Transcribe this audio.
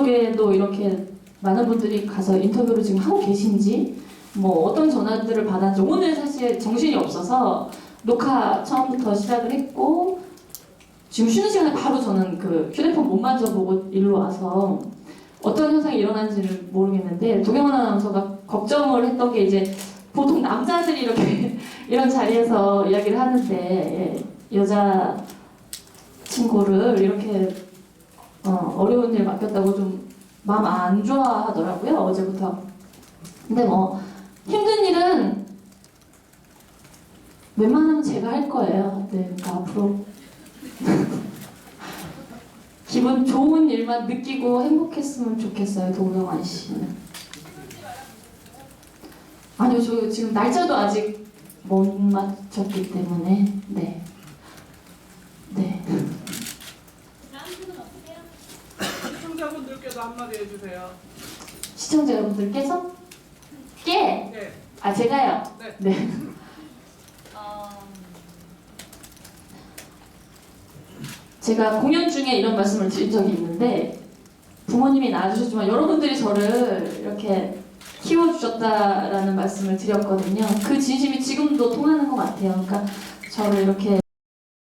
그쪽에도 이렇게 많은 분들이 가서 인터뷰를 지금 하고 계신지 뭐 어떤 전화들을 받았는지 오늘 사실 정신이 없어서 녹화 처음부터 시작을 했고 지금 쉬는 시간에 바로 저는 그 휴대폰 못 만져보고 일로 와서 어떤 현상이 일어난지를 모르겠는데 도경원 아나운서가 걱정을 했던 게 이제 보통 남자들이 이렇게 이런 자리에서 이야기를 하는데 예, 여자 친구를 이렇게 어, 어려운 일 맡겼다고 좀 마음 안 좋아하더라고요 어제부터. 근데 뭐 힘든 일은 웬만하면 제가 할 거예요. 네, 그러니까 앞으로 기분 좋은 일만 느끼고 행복했으면 좋겠어요, 도경환 씨는. 아니요, 저 지금 날짜도 아직 못 맞췄기 때문에, 네. 네. 시청자분들께도 한마디 해주세요. 시청자 여러분들께서 깨! 네. 아, 제가요? 네. 네. 제가 공연 중에 이런 말씀을 드린 적이 있는데 부모님이 낳아주셨지만 여러분들이 저를 이렇게 키워주셨다라는 말씀을 드렸거든요. 그 진심이 지금도 통하는 것 같아요. 그러니까 저를 이렇게